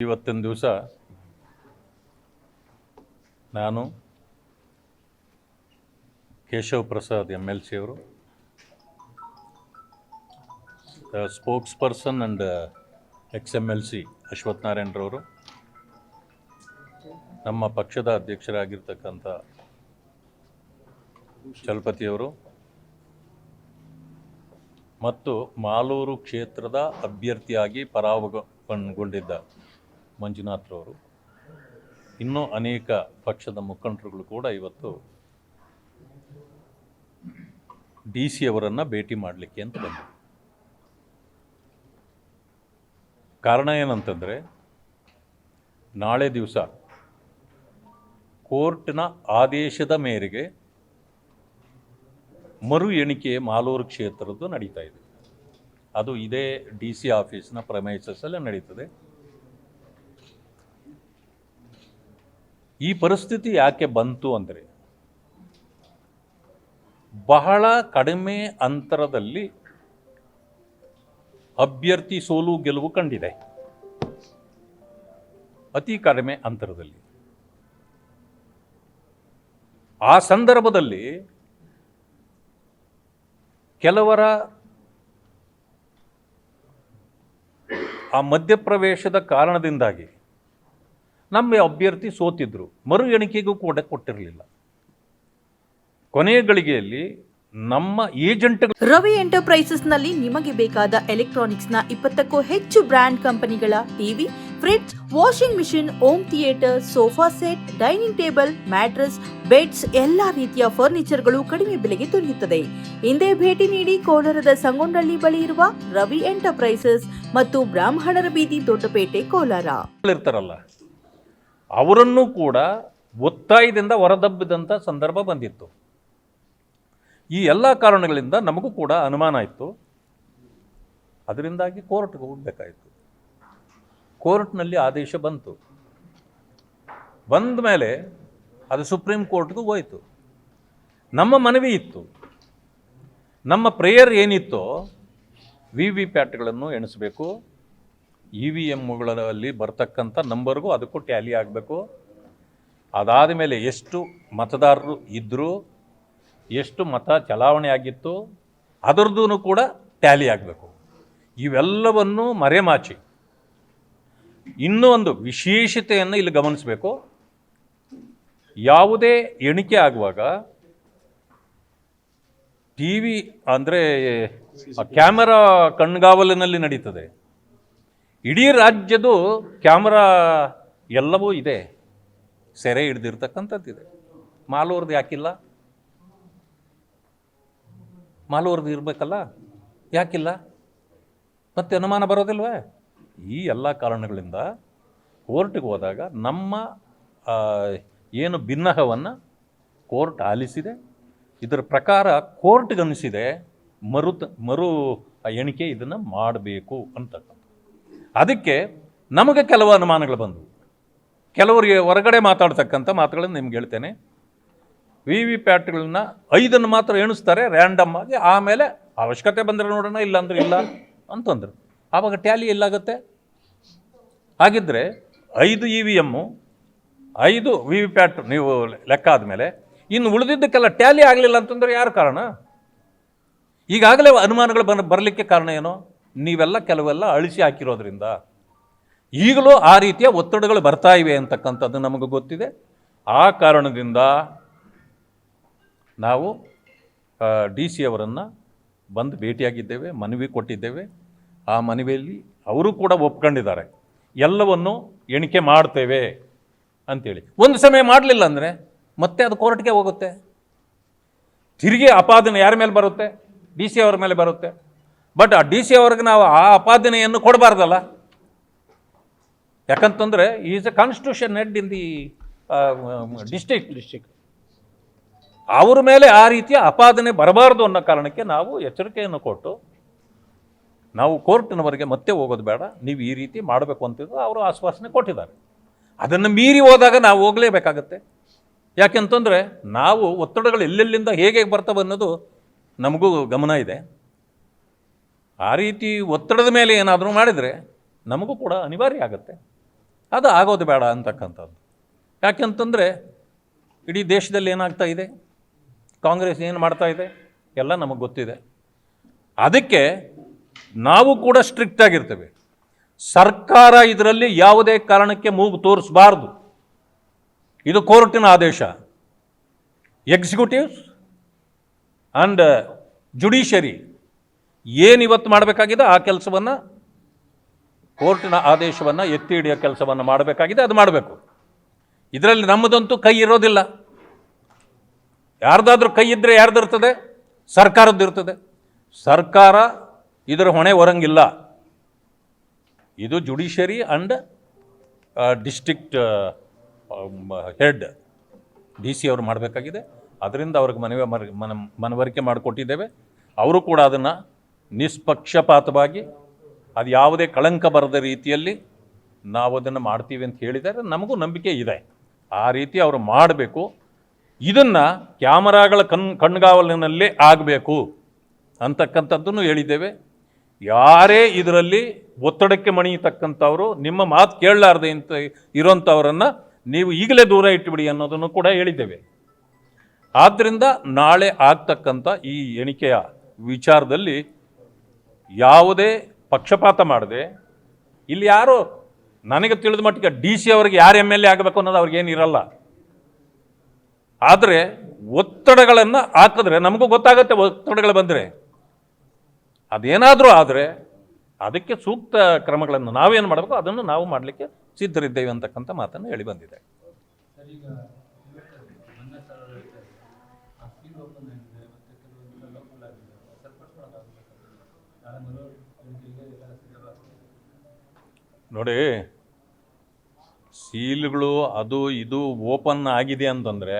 ಇವತ್ತಿನ ದಿವಸ ನಾನು Keshav Prasad M L C ಅವರು spokesperson and ex M L C Ashwath ನಾರಾಯಣರವರು ನಮ್ಮ ಪಕ್ಷದ ಅಧ್ಯಕ್ಷರಾಗಿರ್ತಕ್ಕಂಥ ಚಲಪತಿಯವರು ಮತ್ತು ಮಾಲೂರು ಕ್ಷೇತ್ರದ ಅಭ್ಯರ್ಥಿಯಾಗಿ ಪರಾಭವಗೊಂಡಿದ್ದ ಮಂಜುನಾಥ್ರವರು. ಇನ್ನೂ ಅನೇಕ ಪಕ್ಷದ ಮುಖಂಡರುಗಳು ಕೂಡ ಇವತ್ತು ಡಿ ಸಿ ಅವರನ್ನು ಭೇಟಿ ಮಾಡಲಿಕ್ಕೆ ಅಂತ ಬಂದರು. ಕಾರಣ ಏನಂತಂದರೆ, ನಾಳೆ ದಿವಸ ಕೋರ್ಟ್ನ ಆದೇಶದ ಮೇರೆಗೆ ಮರು ಎಣಿಕೆ ಮಾಲೂರು ಕ್ಷೇತ್ರದ್ದು ನಡೀತಾ ಇದೆ. ಅದು ಇದೇ ಡಿ ಸಿ ಆಫೀಸ್ನ ಪ್ರಮೈಸಸ್ಸಲ್ಲೇ ನಡೀತದೆ. ಈ ಪರಿಸ್ಥಿತಿ ಯಾಕೆ ಬಂತು ಅಂದರೆ ಬಹಳ ಕಡಿಮೆ ಅಂತರದಲ್ಲಿ ಅಭ್ಯರ್ಥಿ ಸೋಲು ಗೆಲುವು ಕಂಡಿದೆ. ಅತಿ ಕಡಿಮೆ ಅಂತರದಲ್ಲಿ. ಆ ಸಂದರ್ಭದಲ್ಲಿ ಕೆಲವರ ಆ ಮಧ್ಯಪ್ರವೇಶದ ಕಾರಣದಿಂದಾಗಿ ನಮ್ಮ ಅಭ್ಯರ್ಥಿ ಸೋತಿದ್ರು. ಮರು ಎಣಿಕೆಗೂ ಕೂಡ ಕೊಟ್ಟಿರಲಿಲ್ಲ. ಕೊನೆಯ ಗಳಿಗೆಯಲ್ಲಿ ನಮ್ಮ ಏಜೆಂಟ್ ರವಿ ಎಂಟರ್ಪ್ರೈಸಸ್ನಲ್ಲಿ ನಿಮಗೆ ಬೇಕಾದ ಎಲೆಕ್ಟ್ರಾನಿಕ್ಸ್ನ ಇಪ್ಪತ್ತಕ್ಕೂ ಹೆಚ್ಚು ಬ್ರ್ಯಾಂಡ್ ಕಂಪನಿಗಳ TV fridge washing machine home theatre sofa set dining table mattress beds ಎಲ್ಲಾ ರೀತಿಯ ಫರ್ನಿಚರ್ಗಳು ಕಡಿಮೆ ಬೆಲೆಗೆ ದೊರೆಯುತ್ತದೆ. ಹಿಂದೆ ಭೇಟಿ ನೀಡಿ ಕೋಲಾರದ ಸಂಗೊಂಡಳ್ಳಿ ಬಳಿ ಇರುವ ರವಿ ಎಂಟರ್ಪ್ರೈಸಸ್ ಮತ್ತು ಬ್ರಾಹ್ಮಣರ ಬೀದಿ ದೊಡ್ಡಪೇಟೆ ಕೋಲಾರ. ಇರ್ತಾರಲ್ಲ. ಅವರನ್ನು ಕೂಡ ಒತ್ತಾಯದಿಂದ ಹೊರದಬ್ಬಿದಂಥ ಸಂದರ್ಭ ಬಂದಿತ್ತು. ಈ ಎಲ್ಲ ಕಾರಣಗಳಿಂದ ನಮಗೂ ಕೂಡ ಅನುಮಾನ ಇತ್ತು ಅದರಿಂದಾಗಿ ಕೋರ್ಟ್ಗೆ ಹೋಗಬೇಕಾಯಿತು. ಕೋರ್ಟ್ನಲ್ಲಿ ಆದೇಶ ಬಂತು. ಬಂದ ಮೇಲೆ ಅದು ಸುಪ್ರೀಂ ಕೋರ್ಟ್ಗೂ ಹೋಯಿತು. ನಮ್ಮ ಮನವಿ ಇತ್ತು. ನಮ್ಮ ಪ್ರೇಯರ್ ಏನಿತ್ತೋ ವಿ ವಿ ಪ್ಯಾಟ್ಗಳನ್ನು ಎಣಿಸಬೇಕು. ಇ ವಿ ಎಮ್ಗಳಲ್ಲಿ ಬರ್ತಕ್ಕಂಥ ನಂಬರ್ಗೂ ಅದಕ್ಕೂ ಟ್ಯಾಲಿ ಆಗಬೇಕು. ಅದಾದ ಮೇಲೆ ಎಷ್ಟು ಮತದಾರರು ಇದ್ದರು ಎಷ್ಟು ಮತ ಚಲಾವಣೆ ಆಗಿತ್ತು ಅದರದ್ದು ಕೂಡ ಟ್ಯಾಲಿ ಆಗಬೇಕು. ಇವೆಲ್ಲವನ್ನು ಮರೆಮಾಚಿ. ಇನ್ನೂ ಒಂದು ವಿಶೇಷತೆಯನ್ನು ಇಲ್ಲಿ ಗಮನಿಸಬೇಕು. ಯಾವುದೇ ಎಣಿಕೆ ಆಗುವಾಗ ಟಿ ವಿ ಅಂದರೆ ಕ್ಯಾಮರಾ ಕಣ್ಗಾವಲಿನಲ್ಲಿ ನಡೀತದೆ. ಇಡೀ ರಾಜ್ಯದ್ದು ಕ್ಯಾಮ್ರಾ ಎಲ್ಲವೂ ಇದೆ. ಸೆರೆ ಹಿಡ್ದಿರ್ತಕ್ಕಂಥದ್ದಿದೆ ಮಾಲೂರ್ದು ಯಾಕಿಲ್ಲ? ಮಾಲೂರ್ದು ಇರಬೇಕಲ್ಲ? ಯಾಕಿಲ್ಲ? ಮತ್ತೆ ಅನುಮಾನ ಬರೋದಿಲ್ವೇ? ಈ ಎಲ್ಲ ಕಾರಣಗಳಿಂದ ಕೋರ್ಟಿಗೆ ಹೋದಾಗ ನಮ್ಮ ಏನು ಭಿನ್ನಹವನ್ನು ಕೋರ್ಟ್ ಆಲಿಸಿದೆ. ಇದರ ಪ್ರಕಾರ ಕೋರ್ಟ್ಗನಿಸಿದೆ ಮರು ಮರು ಎಣಿಕೆ ಇದನ್ನು ಮಾಡಬೇಕು ಅಂತಕ್ಕಂಥ ಅದಕ್ಕೆ ನಮಗೆ ಕೆಲವು ಅನುಮಾನಗಳು ಬಂದವು. ಕೆಲವರಿಗೆ ಹೊರಗಡೆ ಮಾತಾಡ್ತಕ್ಕಂಥ ಮಾತುಗಳನ್ನು ನಿಮ್ಗೆ ಹೇಳ್ತೇನೆ. ವಿ ವಿ ಪ್ಯಾಟ್ಗಳನ್ನ ಐದನ್ನು ಮಾತ್ರ ಎಣಿಸ್ತಾರೆ ರ್ಯಾಂಡಮ್ ಆಗಿ ಆಮೇಲೆ ಅವಶ್ಯಕತೆ ಬಂದರೆ ನೋಡೋಣ ಇಲ್ಲ ಅಂದ್ರೆ. ಇಲ್ಲ ಅಂತಂದರು ಆವಾಗ ಟ್ಯಾಲಿ ಎಲ್ಲಾಗುತ್ತೆ? ಹಾಗಿದ್ದರೆ ಐದು ಇ ವಿ ಎಮ್ಮು ಐದು ವಿ ವಿ ಪ್ಯಾಟ್ ನೀವು ಲೆಕ್ಕ ಆದಮೇಲೆ ಇನ್ನು ಉಳಿದಿದ್ದಕ್ಕೆಲ್ಲ ಟ್ಯಾಲಿ ಆಗಲಿಲ್ಲ ಅಂತಂದ್ರೆ ಯಾರು ಕಾರಣ? ಈಗಾಗಲೇ ಅನುಮಾನಗಳು ಬರ, ಬರಲಿಕ್ಕೆ ಕಾರಣ ಏನು? ನೀವೆಲ್ಲ ಕೆಲವೆಲ್ಲ ಅಳಿಸಿ ಹಾಕಿರೋದ್ರಿಂದ ಈಗಲೂ ಆ ರೀತಿಯ ಒತ್ತಡಗಳು ಬರ್ತಾ ಇವೆ ಅಂತಕ್ಕಂಥದ್ದು ನಮಗೆ ಗೊತ್ತಿದೆ. ಆ ಕಾರಣದಿಂದ ನಾವು ಡಿ ಸಿ ಅವರನ್ನು ಬಂದು ಭೇಟಿಯಾಗಿದ್ದೇವೆ, ಮನವಿ ಕೊಟ್ಟಿದ್ದೇವೆ. ಆ ಮನವಿಯಲ್ಲಿ ಅವರು ಕೂಡ ಒಪ್ಕೊಂಡಿದ್ದಾರೆ. ಎಲ್ಲವನ್ನು ಎಣಿಕೆ ಮಾಡ್ತೇವೆ ಅಂತೇಳಿ. ಒಂದು ಸಮಯ ಮಾಡಲಿಲ್ಲ ಅಂದರೆ ಮತ್ತೆ ಅದು ಕೋರ್ಟ್ಗೆ ಹೋಗುತ್ತೆ. ತಿರುಗಿ ಅಪಾದನೆ ಯಾರ ಮೇಲೆ ಬರುತ್ತೆ? ಡಿ ಸಿ ಅವರ ಮೇಲೆ ಬರುತ್ತೆ. ಬಟ್ ಆ ಡಿ ಸಿ ಅವ್ರಿಗೆ ನಾವು ಆ ಅಪಾದನೆಯನ್ನು ಕೊಡಬಾರ್ದಲ್ಲ. ಯಾಕಂತಂದರೆ is a constitution head in the district district ಅವ್ರ ಮೇಲೆ ಆ ರೀತಿಯ ಅಪಾದನೆ ಬರಬಾರ್ದು ಅನ್ನೋ ಕಾರಣಕ್ಕೆ ನಾವು ಎಚ್ಚರಿಕೆಯನ್ನು ಕೊಟ್ಟು ನಾವು ಕೋರ್ಟ್ನವರೆಗೆ ಮತ್ತೆ ಹೋಗೋದು ಬೇಡ ನೀವು ಈ ರೀತಿ ಮಾಡಬೇಕು ಅಂತಿದ್ದು ಅವರು ಆಶ್ವಾಸನೆ ಕೊಟ್ಟಿದ್ದಾರೆ. ಅದನ್ನು ಮೀರಿ ಹೋದಾಗ ನಾವು ಹೋಗಲೇಬೇಕಾಗತ್ತೆ. ಯಾಕೆಂತಂದರೆ ನಾವು ಒತ್ತಡಗಳು ಎಲ್ಲೆಲ್ಲಿಂದ ಹೇಗೆ ಬರ್ತವೆ ಅನ್ನೋದು ನಮಗೂ ಗಮನ ಇದೆ. ಆ ರೀತಿ ಒತ್ತಡದ ಮೇಲೆ ಏನಾದರೂ ಮಾಡಿದರೆ ನಮಗೂ ಕೂಡ ಅನಿವಾರ್ಯ ಆಗುತ್ತೆ. ಅದು ಆಗೋದು ಬೇಡ ಅಂತಕ್ಕಂಥದ್ದು. ಯಾಕೆಂತಂದರೆ ಇಡೀ ದೇಶದಲ್ಲಿ ಏನಾಗ್ತಾ ಇದೆ? ಕಾಂಗ್ರೆಸ್ ಏನು ಮಾಡ್ತಾ ಇದೆ? ಎಲ್ಲ ನಮಗೆ ಗೊತ್ತಿದೆ. ಅದಕ್ಕೆ ನಾವು ಕೂಡ ಸ್ಟ್ರಿಕ್ಟ್ ಆಗಿರ್ತೇವೆ. ಸರ್ಕಾರ ಇದರಲ್ಲಿ ಯಾವುದೇ ಕಾರಣಕ್ಕೆ ಮೂಗು ತೋರಿಸಬಾರ್ದು. ಇದು ಕೋರ್ಟಿನ ಆದೇಶ. ಎಕ್ಸಿಕ್ಯೂಟಿವ್ಸ್ ಆ್ಯಂಡ್ ಜುಡಿಷರಿ ಏನು ಇವತ್ತು ಮಾಡಬೇಕಾಗಿದೆ? ಆ ಕೆಲಸವನ್ನು ಕೋರ್ಟಿನ ಆದೇಶವನ್ನು ಎತ್ತಿ ಹಿಡಿಯೋ ಕೆಲಸವನ್ನು ಮಾಡಬೇಕಾಗಿದೆ, ಅದು ಮಾಡಬೇಕು. ಇದರಲ್ಲಿ ನಮ್ಮದಂತೂ ಕೈ ಇರೋದಿಲ್ಲ. ಯಾರ್ದಾದ್ರೂ ಕೈ ಇದ್ದರೆ ಯಾರ್ದಿರ್ತದೆ? ಸರ್ಕಾರದ್ದು ಇರ್ತದೆ. ಸರ್ಕಾರ ಇದರ ಹೊಣೆ ಹೊರಂಗಿಲ್ಲ. ಇದು judiciary and district head, D C ಅವರು ಮಾಡಬೇಕಾಗಿದೆ. ಅದರಿಂದ ಅವ್ರಿಗೆ ಮನವಿ ಮನವರಿಕೆ ಮಾಡಿಕೊಟ್ಟಿದ್ದೇವೆ. ಅವರು ಕೂಡ ಅದನ್ನು ನಿಷ್ಪಕ್ಷಪಾತವಾಗಿ, ಅದು ಯಾವುದೇ ಕಳಂಕ ಬರದ ರೀತಿಯಲ್ಲಿ ನಾವು ಅದನ್ನು ಮಾಡ್ತೀವಿ ಅಂತ ಹೇಳಿದರೆ ನಮಗೂ ನಂಬಿಕೆ ಇದೆ. ಆ ರೀತಿ ಅವರು ಮಾಡಬೇಕು. ಇದನ್ನು ಕ್ಯಾಮರಾಗಳ ಕಣ್, ಕಣ್ಗಾವಲಿನಲ್ಲೇ ಆಗಬೇಕು ಅಂತಕ್ಕಂಥದ್ದನ್ನು ಹೇಳಿದ್ದೇವೆ. ಯಾರೇ ಇದರಲ್ಲಿ ಒತ್ತಡಕ್ಕೆ ಮಣಿಯತಕ್ಕಂಥವರು, ನಿಮ್ಮ ಮಾತು ಕೇಳಲಾರ್ದೆ ಅಂತ ಇರೋಂಥವರನ್ನು ನೀವು ಈಗಲೇ ದೂರ ಇಟ್ಟುಬಿಡಿ ಅನ್ನೋದನ್ನು ಕೂಡ ಹೇಳಿದ್ದೇವೆ. ಆದ್ದರಿಂದ ನಾಳೆ ಆಗ್ತಕ್ಕಂಥ ಈ ಎಣಿಕೆಯ ವಿಚಾರದಲ್ಲಿ ಯಾವುದೇ ಪಕ್ಷಪಾತ ಮಾಡದೆ, ಇಲ್ಲಿ ಯಾರು ನನಗೆ ತಿಳಿದ ಮಟ್ಟಿಗೆ ಡಿ ಸಿ ಅವರಿಗೆ ಯಾರು ಎಂ ಎಲ್ ಎ ಆಗಬೇಕು ಅನ್ನೋದು ಅವ್ರಿಗೇನಿರಲ್ಲ ಆದರೆ ಒತ್ತಡಗಳನ್ನು ಹಾಕಿದ್ರೆ ನಮಗೂ ಗೊತ್ತಾಗುತ್ತೆ ಒತ್ತಡಗಳು ಬಂದರೆ. ಅದೇನಾದರೂ ಆದರೆ ಅದಕ್ಕೆ ಸೂಕ್ತ ಕ್ರಮಗಳನ್ನು ನಾವೇನು ಮಾಡಬೇಕು, ಅದನ್ನು ನಾವು ಮಾಡಲಿಕ್ಕೆ ಸಿದ್ಧರಿದ್ದೇವೆ ಅಂತಕ್ಕಂಥ ಮಾತನ್ನು ಹೇಳಿ ಬಂದಿದೆ ಸರ್ ಈಗ ಮೊನ್ನೆ ಸರ್ ಹೇಳ್ತಾರೆ ಆ ಫೀಲ್ಡ್ ಓಪನ್ ಆಗಿದೆ ಮತ್ತೆ ಕೆಲವೊಂದು ಲೋಕಲ್ ಆಗಿದೆ ಸರಿಪಡಿಸ್ಕೊಳಕ್ಕಾಗಬೇಕು ನಾಳೆ ಮರು ಬೆಳಿಗ್ಗೆ ಎಲ್ಲ ಸಿಗಲ್ಲ ನೋಡಿ, ಸೀಲ್ಗಳು ಅದು ಇದು ಓಪನ್ ಆಗಿದೆ ಅಂತಂದರೆ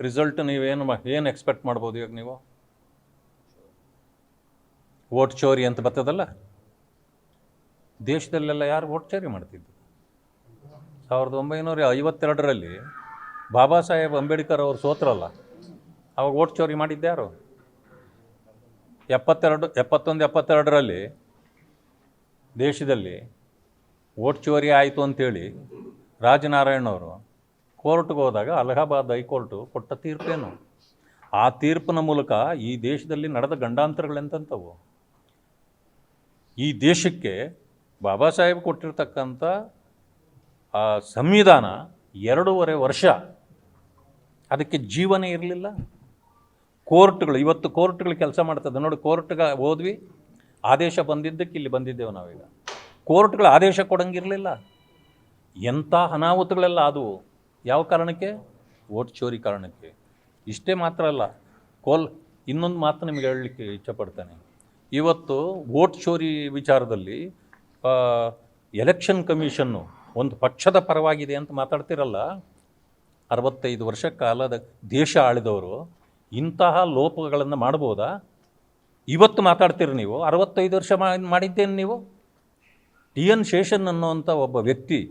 ರಿಸಲ್ಟ್ ನೀವೇನು ಏನು ಎಕ್ಸ್ಪೆಕ್ಟ್ ಮಾಡ್ಬೋದು ಇವಾಗ ನೀವು? ವೋಟ್ ಚೋರಿ ಅಂತ ಬರ್ತದಲ್ಲ? ದೇಶದಲ್ಲೆಲ್ಲ ಯಾರು ವೋಟ್ ಚೋರಿ ಮಾಡ್ತಿದ್ದು? ಸಾವಿರದ ಒಂಬೈನೂರ ಐವತ್ತೆರಡರಲ್ಲಿ ಬಾಬಾ ಸಾಹೇಬ್ ಅಂಬೇಡ್ಕರ್ ಅವರು ಸೋತ್ರಲ್ಲ, ಅವಾಗ ವೋಟ್ ಚೋರಿ ಮಾಡಿದ್ದು ಯಾರು? ಎಪ್ಪತ್ತೆರಡು, ಎಪ್ಪತ್ತೊಂದು, ಎಪ್ಪತ್ತೆರಡರಲ್ಲಿ ದೇಶದಲ್ಲಿ ಓಟ್ ಚೋರಿ ಆಯಿತು ಅಂತೇಳಿ ರಾಜನಾರಾಯಣ್ ಅವರು ಕೋರ್ಟ್ಗೆ ಹೋದಾಗ ಅಲಹಾಬಾದ್ ಹೈಕೋರ್ಟು ಕೊಟ್ಟ ತೀರ್ಪೇನು? ಆ ತೀರ್ಪಿನ ಮೂಲಕ ಈ ದೇಶದಲ್ಲಿ ನಡೆದ ಗಂಡಾಂತರಗಳೆಂತಂಥವು ಈ ದೇಶಕ್ಕೆ ಬಾಬಾ ಸಾಹೇಬ್ ಕೊಟ್ಟಿರ್ತಕ್ಕಂಥ ಆ ಸಂವಿಧಾನ ಎರಡೂವರೆ ವರ್ಷ ಅದಕ್ಕೆ ಜೀವನೇ ಇರಲಿಲ್ಲ. ಕೋರ್ಟ್ಗಳು, ಇವತ್ತು ಕೋರ್ಟ್ಗಳು ಕೆಲಸ ಮಾಡ್ತದೆ. ನೋಡಿ, ಕೋರ್ಟ್ಗೆ ಹೋದ್ವಿ, ಆದೇಶ ಬಂದಿದ್ದಕ್ಕೆ ಇಲ್ಲಿ ಬಂದಿದ್ದೇವೆ ನಾವೀಗ. ಕೋರ್ಟ್ಗಳು ಆದೇಶ ಕೊಡಂಗಿರಲಿಲ್ಲ. ಎಂಥ ಅನಾಹುತಗಳೆಲ್ಲ ಆದವು. ಯಾವ ಕಾರಣಕ್ಕೆ? ಓಟ್ ಚೋರಿ ಕಾರಣಕ್ಕೆ. ಇಷ್ಟೇ ಮಾತ್ರ ಅಲ್ಲ, ಕೋಲ್, ಇನ್ನೊಂದು ಮಾತು ನಿಮಗೆ ಹೇಳಲಿಕ್ಕೆ ಇಚ್ಛಪಡ್ತೇನೆ. ಇವತ್ತು ಓಟ್ ಚೋರಿ ವಿಚಾರದಲ್ಲಿ ಎಲೆಕ್ಷನ್ ಕಮಿಷನ್ನು ಒಂದು ಪಕ್ಷದ ಪರವಾಗಿದೆ ಅಂತ ಮಾತಾಡ್ತಿರಲ್ಲ, ಅರವತ್ತೈದು ವರ್ಷ ಕಾಲದ ದೇಶ ಆಳಿದವರು ಇಂತಹ ಲೋಪಗಳನ್ನು ಮಾಡ್ಬೋದಾ ಇವತ್ತು ಮಾತಾಡ್ತೀರಿ ನೀವು. ಅರವತ್ತೈದು ವರ್ಷ ಮಾಡಿದ್ದೇನು ನೀವು. ಟಿ ಎನ್ ಶೇಷನ್ ಅನ್ನುವಂಥ ಒಬ್ಬ ವ್ಯಕ್ತಿ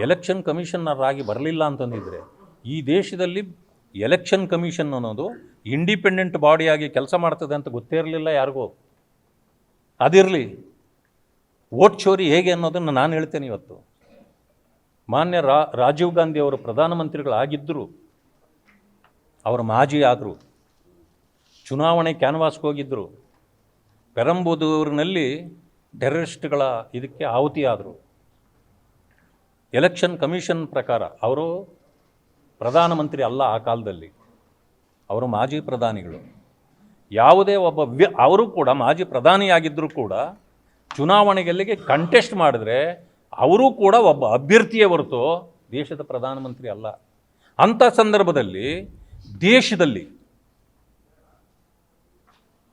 ಎಲೆಕ್ಷನ್ ಕಮಿಷನರ್ ಆಗಿ ಬರಲಿಲ್ಲ ಅಂತಂದಿದ್ರೆ, ಈ ದೇಶದಲ್ಲಿ ಎಲೆಕ್ಷನ್ ಕಮಿಷನ್ ಅನ್ನೋದು ಇಂಡಿಪೆಂಡೆಂಟ್ ಬಾಡಿಯಾಗಿ ಕೆಲಸ ಮಾಡ್ತದೆ ಅಂತ ಗೊತ್ತೇ ಇರಲಿಲ್ಲ ಯಾರಿಗೂ. ಅದಿರಲಿ, ವೋಟ್ ಚೋರಿ ಹೇಗೆ ಅನ್ನೋದನ್ನು ನಾನು ಹೇಳ್ತೇನೆ ಇವತ್ತು. ಮಾನ್ಯ ರಾಜೀವ್ ಗಾಂಧಿ ಅವರು ಪ್ರಧಾನಮಂತ್ರಿಗಳಾಗಿದ್ದರು ಅವರು ಮಾಜಿ ಆದರು. ಚುನಾವಣೆ ಕ್ಯಾನ್ವಾಸ್ಗೆ ಹೋಗಿದ್ದರು ಪೆರಂಬುದೂರಿನಲ್ಲಿ ಟೆರರಿಸ್ಟ್ಗಳ ಇದಕ್ಕೆ ಆಹುತಿಯಾದರು ಎಲೆಕ್ಷನ್ ಕಮಿಷನ್ ಪ್ರಕಾರ ಅವರು ಪ್ರಧಾನಮಂತ್ರಿ ಅಲ್ಲ ಆ ಕಾಲದಲ್ಲಿ. ಅವರು ಮಾಜಿ ಪ್ರಧಾನಿಗಳು. ಯಾವುದೇ ಒಬ್ಬ ವ್ಯ, ಅವರು ಕೂಡ ಮಾಜಿ ಪ್ರಧಾನಿಯಾಗಿದ್ದರೂ ಕೂಡ ಚುನಾವಣೆಗೆಲ್ಲಿಗೆ ಕಂಟೆಸ್ಟ್ ಮಾಡಿದ್ರೆ ಅವರೂ ಕೂಡ ಒಬ್ಬ ಅಭ್ಯರ್ಥಿಯೇ ಹೊರತು ದೇಶದ ಪ್ರಧಾನಮಂತ್ರಿ ಅಲ್ಲ. ಅಂಥ ಸಂದರ್ಭದಲ್ಲಿ ದೇಶದಲ್ಲಿ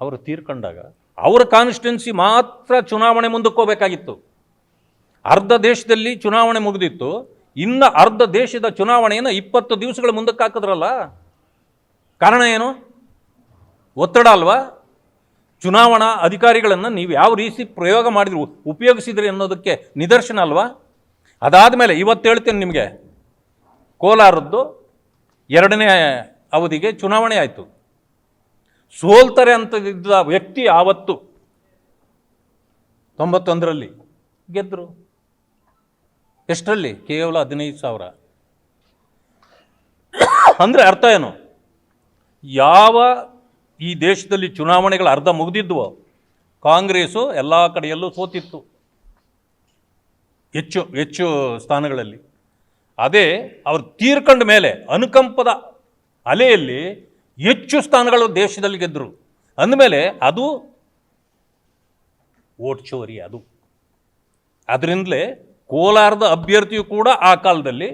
ಅವರು ತೀರ್ಕೊಂಡಾಗ ಅವರ ಕಾನ್ಸ್ಟಿಟ್ಯುನ್ಸಿ ಮಾತ್ರ ಚುನಾವಣೆ ಮುಂದಕ್ಕೋಬೇಕಾಗಿತ್ತು ಅರ್ಧ ದೇಶದಲ್ಲಿ ಚುನಾವಣೆ ಮುಗಿದಿತ್ತು. ಇನ್ನು ಅರ್ಧ ದೇಶದ ಚುನಾವಣೆಯನ್ನು ಇಪ್ಪತ್ತು ದಿವಸಗಳ ಮುಂದಕ್ಕೆ ಹಾಕಿದ್ರಲ್ಲ? ಕಾರಣ ಏನು? ಒತ್ತಡ ಅಲ್ವಾ? ಚುನಾವಣಾ ಅಧಿಕಾರಿಗಳನ್ನು ನೀವು ಯಾವ ರೀತಿ ಪ್ರಯೋಗ ಮಾಡಿದ್ರು, ಉಪಯೋಗಿಸಿದ್ರಿ ಅನ್ನೋದಕ್ಕೆ ನಿದರ್ಶನ ಅಲ್ವಾ? ಅದಾದ ಮೇಲೆ ಇವತ್ತು ಹೇಳ್ತೀನಿ ನಿಮಗೆ. ಕೋಲಾರದ್ದು ಎರಡನೇ ಅವಧಿಗೆ ಚುನಾವಣೆ ಆಯಿತು. ಸೋಲ್ತಾರೆ ಅಂತ ಇದ್ದ ವ್ಯಕ್ತಿ ಆವತ್ತು ತೊಂಬತ್ತೊಂದರಲ್ಲಿ ಗೆದ್ದರು ಎಷ್ಟರಲ್ಲಿ? ಕೇವಲ ಹದಿನೈದು ಸಾವಿರ. ಅಂದರೆ ಅರ್ಥ ಏನು? ಯಾವ ಈ ದೇಶದಲ್ಲಿ ಚುನಾವಣೆಗಳು ಅರ್ಧ ಮುಗಿದಿದ್ವೋ, ಕಾಂಗ್ರೆಸ್ಸು ಎಲ್ಲ ಕಡೆಯಲ್ಲೂ ಸೋತಿತ್ತು. ಹೆಚ್ಚು ಹೆಚ್ಚು ಸ್ಥಾನಗಳಲ್ಲಿ. ಅದೇ, ಅವ್ರು ತೀರ್ಕೊಂಡ ಮೇಲೆ ಅನುಕಂಪದ ಅಲೆಯಲ್ಲಿ ಹೆಚ್ಚು ಸ್ಥಾನಗಳು ದೇಶದಲ್ಲಿ ಗೆದ್ದರು ಅಂದಮೇಲೆ ಅದು ಓಟ್ ಚೋರಿ ಅದು. ಅದರಿಂದಲೇ ಕೋಲಾರದ ಅಭ್ಯರ್ಥಿಯು ಕೂಡ ಆ ಕಾಲದಲ್ಲಿ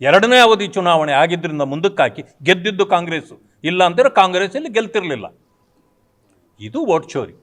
ಎರಡನೇ ಅವಧಿ ಚುನಾವಣೆ ಆಗಿದ್ದರಿಂದ ಮುಂದಕ್ಕಾಕಿ ಗೆದ್ದಿದ್ದು ಕಾಂಗ್ರೆಸ್ಸು. ಇಲ್ಲ ಅಂದರೆ ಕಾಂಗ್ರೆಸ್ಸಲ್ಲಿ ಗೆಲ್ತಿರಲಿಲ್ಲ. ಇದು ಓಟ್ ಚೋರಿ.